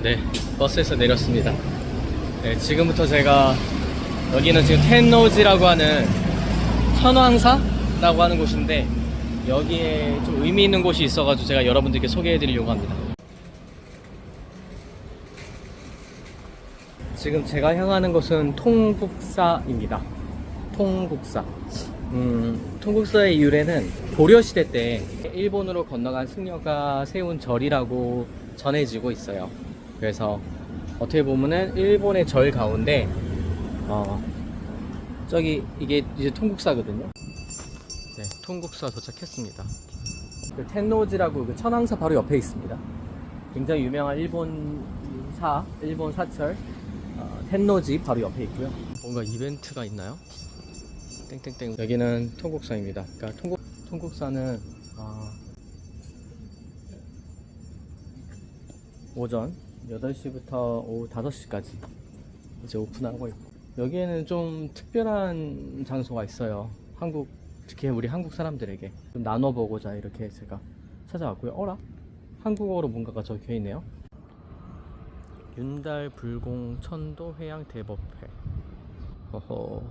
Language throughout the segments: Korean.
네, 버스에서 내렸습니다. 네, 지금부터 제가 여기는 지금 텐노지라고 하는 천왕사라고 하는 곳인데 여기에 좀 의미 있는 곳이 있어가지고 제가 여러분들께 소개해드리려고 합니다. 지금 제가 향하는 곳은 통국사입니다. 통국사. 음, 통국사의 유래는 고려시대 때 일본으로 건너간 승려가 세운 절이라고 전해지고 있어요. 그래서 어떻게 보면은 일본의 절 가운데 어, 저기 이게 이제 통국사거든요. 네, 통국사 도착했습니다. 그 텐노지라고 그 천왕사 바로 옆에 있습니다. 굉장히 유명한 일본 사, 일본 사철 어, 텐노지 바로 옆에 있고요. 뭔가 이벤트가 있나요? 땡땡땡. 여기는 통국사입니다. 그러니까 통국 통국사는 어, 오전 8시부터 오후 5시까지 이제 오픈하고 있고 여기에는 좀 특별한 장소가 있어요. 한국 특히 우리 한국 사람들에게 좀 나눠보고자 이렇게 제가 찾아왔고요. 어라? 한국어로 뭔가가 적혀 있네요. 윤달 불공 천도 해양 대법회. 어허.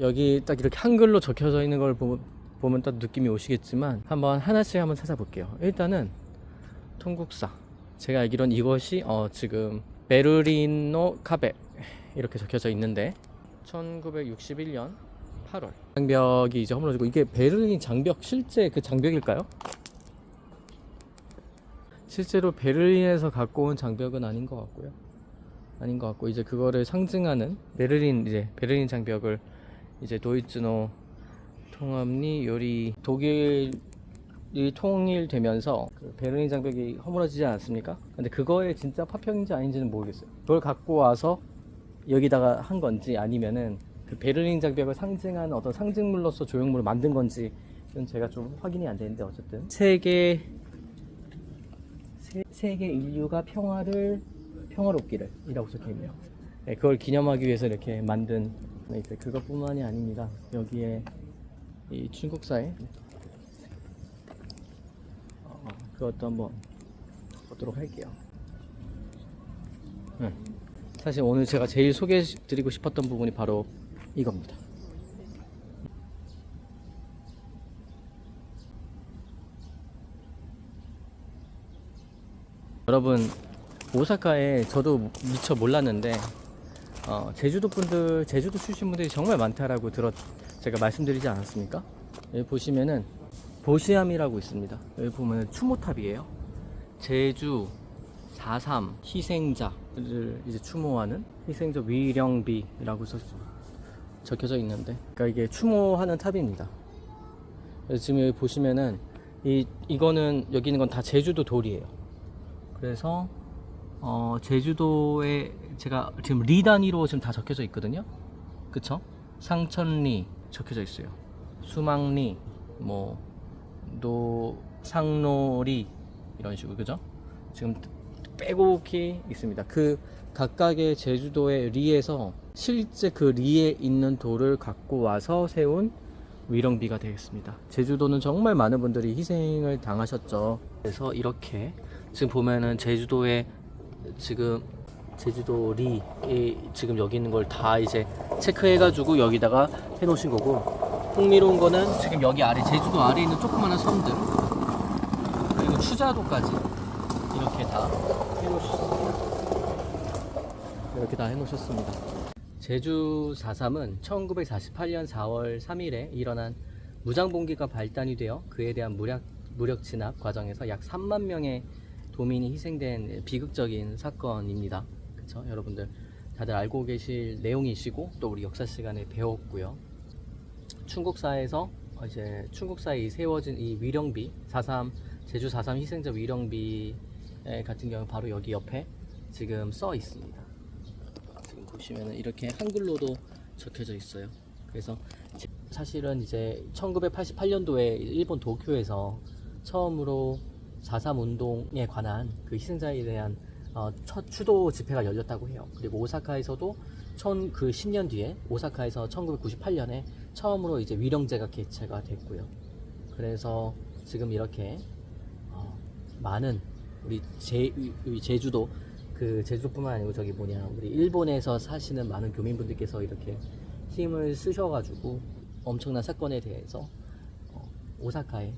여기 딱 이렇게 한글로 적혀져 있는 걸 보, 보면 딱 느낌이 오시겠지만 한번 하나씩 한번 찾아볼게요. 일단은 통국사. 제가 알기론 이것이 어, 지금 베르리노 카베 이렇게 적혀져 있는데 1961년 8월 장벽이 이제 허물어지고 이게 베를린 장벽 실제 그 장벽일까요? 실제로 베를린에서 갖고 온 장벽은 아닌 것 같고요. 아닌 것 같고 이제 그거를 상징하는 베를린 이제 베를린 장벽을 이제 도이츠노 통합리 요리 독일 이 통일되면서 그 베를린 장벽이 허물어지지 않았습니까? 근데 그거의 진짜 파편인지 아닌지는 모르겠어요. 그걸 갖고 와서 여기다가 한 건지 아니면은 그 베를린 장벽을 상징하는 어떤 상징물로서 조형물을 만든 건지 는 제가 좀 확인이 안 되는데 어쨌든 세계 세, 세계 인류가 평화를 평화롭기를 이라고 적혀 있네요. 네, 그걸 기념하기 위해서 이렇게 만든 네, 그것뿐만이 아닙니다. 여기에 이 중국사에 어, 그것도 한번 보도록 할게요. 네. 사실 오늘 제가 제일 소개해드리고 싶었던 부분이 바로 이겁니다. 여러분 오사카에 저도 미처 몰랐는데 어, 제주도 분들 제주도 출신 분들이 정말 많다라고 들었 제가 말씀드리지 않았습니까? 여기 보시면은 보시암이라고 있습니다. 여기 보면 추모탑이에요. 제주 4.3 희생자를 이제 추모하는 희생자 위령비라고 써, 적혀져 있는데, 그러니까 이게 추모하는 탑입니다. 그래서 지금 여기 보시면은 이 이거는 여기 있는 건 다 제주도 돌이에요. 그래서 어, 제주도에 제가 지금 리 단위로 지금 다 적혀져 있거든요. 그쵸? 상천리 적혀져 있어요. 수망리, 뭐, 노, 상로리, 이런 식으로, 그죠? 지금 빼곡히 있습니다. 그 각각의 제주도의 리에서 실제 그 리에 있는 돌을 갖고 와서 세운 위령비가 되겠습니다. 제주도는 정말 많은 분들이 희생을 당하셨죠. 그래서 이렇게 지금 보면은 제주도에 지금 제주도 리 지금 여기 있는 걸 다 이제 체크해가지고 여기다가 해놓으신 거고 흥미로운 거는 지금 여기 아래 제주도 아래에 있는 조그마한 섬들 그리고 추자도까지 이렇게 다 해놓으셨습니다. 이렇게 다 해놓으셨습니다. 제주 4.3은 1948년 4월 3일에 일어난 무장봉기가 발단이 되어 그에 대한 무력, 무력 진압 과정에서 약 3만 명의 도민이 희생된 비극적인 사건입니다. 그쵸? 여러분들 다들 알고 계실 내용이시고 또 우리 역사 시간에 배웠고요. 충국사에서 이제 충국사에 세워진 이 위령비 4.3 제주 4.3 희생자 위령비 같은 경우 바로 여기 옆에 지금 써 있습니다. 지금 보시면 이렇게 한글로도 적혀져 있어요. 그래서 제- 사실은 이제 1988년도에 일본 도쿄에서 처음으로 4.3 운동에 관한 그 희생자에 대한 어, 첫 추도 집회가 열렸다고 해요. 그리고 오사카에서도 천, 그 10년 뒤에 오사카에서 1998년에 처음으로 이제 위령제가 개최가 됐고요. 그래서 지금 이렇게 어, 많은 우리 제, 제주도 그 제주뿐만 아니고 저기 뭐냐 우리 일본에서 사시는 많은 교민분들께서 이렇게 힘을 쓰셔가지고 엄청난 사건에 대해서 어, 오사카에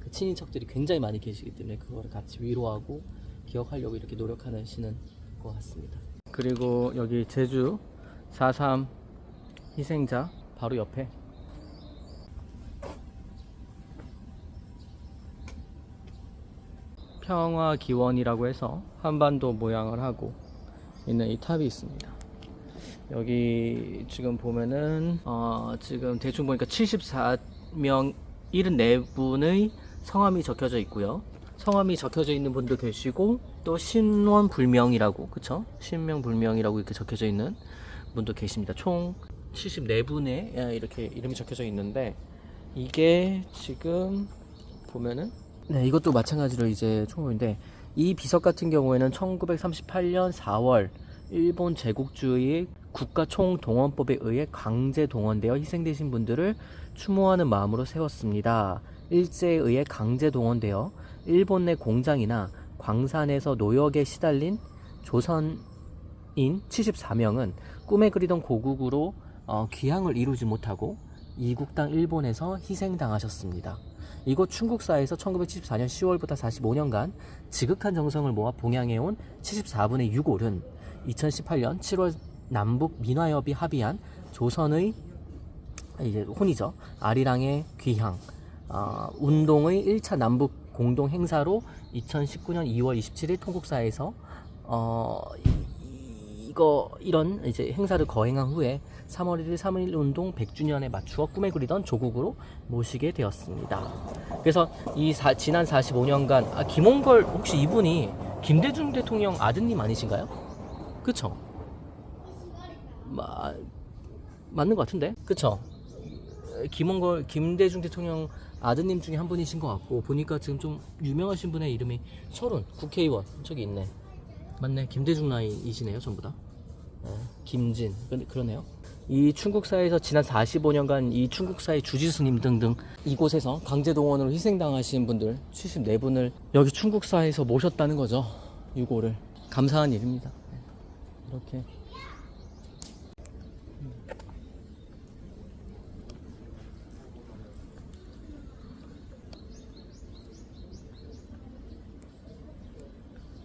그 친인척들이 굉장히 많이 계시기 때문에 그거를 같이 위로하고 기억하려고 이렇게 노력하시는 것 같습니다. 그리고 여기 제주 4.3 희생자 바로 옆에 평화기원이라고 해서 한반도 모양을 하고 있는 이 탑이 있습니다. 여기 지금 보면은 어 지금 대충 보니까 74명 74분의 성함이 적혀져 있고요. 성함이 적혀져 있는 분도 계시고 또 신원 불명이라고 그쵸? 신명 불명이라고 이렇게 적혀져 있는 분도 계십니다. 총 74분의 이렇게 이름이 적혀져 있는데 이게 지금 보면은 네 이것도 마찬가지로 이제 총무인데 이 비석 같은 경우에는 1938년 4월 일본 제국주의 국가 총동원법에 의해 강제 동원되어 희생되신 분들을 추모하는 마음으로 세웠습니다. 일제에 의해 강제 동원되어 일본 내 공장이나 광산에서 노역에 시달린 조선인 74명은 꿈에 그리던 고국으로 어, 귀향을 이루지 못하고 이국 땅 일본에서 희생당하셨습니다. 이곳 충국사에서 1974년 10월부터 45년간 지극한 정성을 모아 봉양해온 74분의 6올은 2018년 7월 남북 민화협이 합의한 조선의 이제 혼이죠 아리랑의 귀향 어, 운동의 1차 남북 공동 행사로 2019년 2월 27일 통국사에서 어, 이- 이거 이런 이제 행사를 거행한 후에 3월 1일 3.1 운동 100주년에 맞추어 꿈에 그리던 조국으로 모시게 되었습니다. 그래서 이 사- 지난 45년간 아, 김홍걸 혹시 이분이 김대중 대통령 아드님 아니신가요? 그쵸? 마, 맞는 것 같은데? 그쵸? 김홍걸 김대중 대통령 아드님 중에 한 분이신 것 같고 보니까 지금 좀 유명하신 분의 이름이 서른 국회의원 저기 있네 맞네. 김대중 라인이시네요 전부 다. 네, 김진. 그러- 그러네요. 이 충국사에서 지난 45년간 이 충국사의 주지스님 등등 이곳에서 강제동원으로 희생당하신 분들 74분을 여기 충국사에서 모셨다는 거죠. 6호를. 감사한 일입니다. 네, 이렇게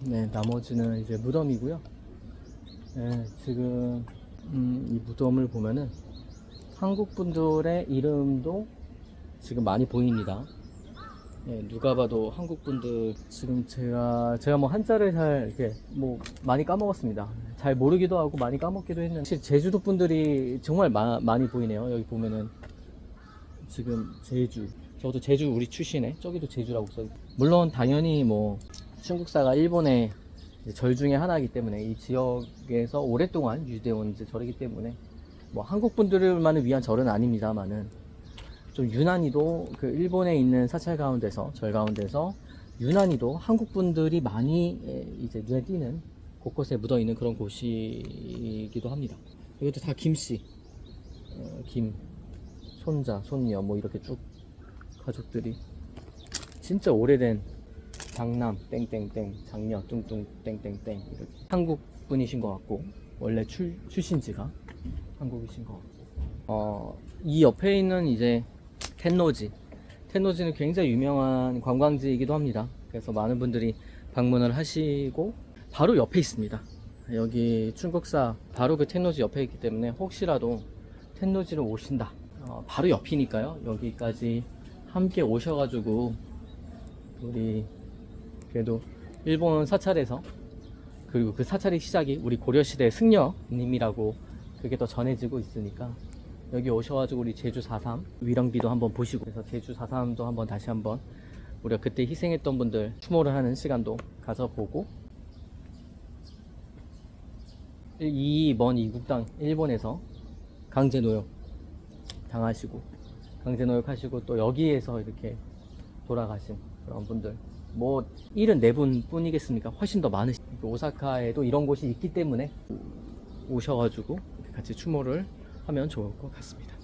네, 나머지는 이제 무덤이고요. 네, 지금 음, 이 무덤을 보면은 한국 분들의 이름도 지금 많이 보입니다. 네, 누가 봐도 한국 분들 지금 제가 제가 뭐 한자를 잘 이렇게 뭐 많이 까먹었습니다. 잘 모르기도 하고 많이 까먹기도 했는데 사실 제주도 분들이 정말 마- 많이 보이네요. 여기 보면은 지금 제주 저도 제주 우리 출신에 저기도 제주라고 써 물론 당연히 뭐 중국사가 일본의 절 중에 하나이기 때문에 이 지역에서 오랫동안 유지되어 온 이제 절이기 때문에 뭐 한국 분들만을 위한 절은 아닙니다만은 좀 유난히도 그 일본에 있는 사찰 가운데서 절 가운데서 유난히도 한국 분들이 많이 에, 이제 눈에 띄는 곳곳에 묻어 있는 그런 곳이기도 합니다. 이것도 다 김씨, 어, 김, 손자, 손녀 뭐 이렇게 쭉 가족들이 진짜 오래된 장남 땡땡땡 장녀 뚱뚱 땡땡땡. 이렇게 한국 분이신 것 같고 원래 출, 출신지가 한국이신 것 같고. 어, 이 옆에 있는 이제 텐노지. 텐노지는 굉장히 유명한 관광지이기도 합니다. 그래서 많은 분들이 방문을 하시고 바로 옆에 있습니다. 여기 충국사 바로 그 텐노지 옆에 있기 때문에 혹시라도 텐노지를 오신다. 어, 바로 옆이니까요. 여기까지 함께 오셔가지고 우리 그래도 일본 사찰에서 그리고 그 사찰의 시작이 우리 고려시대 승려님이라고 그게 더 전해지고 있으니까 여기 오셔가지고 우리 제주 4.3 위령비도 한번 보시고 그래서 제주 4.3도 한번 다시 한번 우리가 그때 희생했던 분들 추모를 하는 시간도 가져보고 이 먼 이국 땅 일본에서 강제 노역 당하시고 강제 노역하시고 또 여기에서 이렇게 돌아가신 그런 분들 뭐 74분 뿐이겠습니까? 훨씬 더 많으시 오사카에도 이런 곳이 있기 때문에 오셔가지고 같이 추모를 하면 좋을 것 같습니다.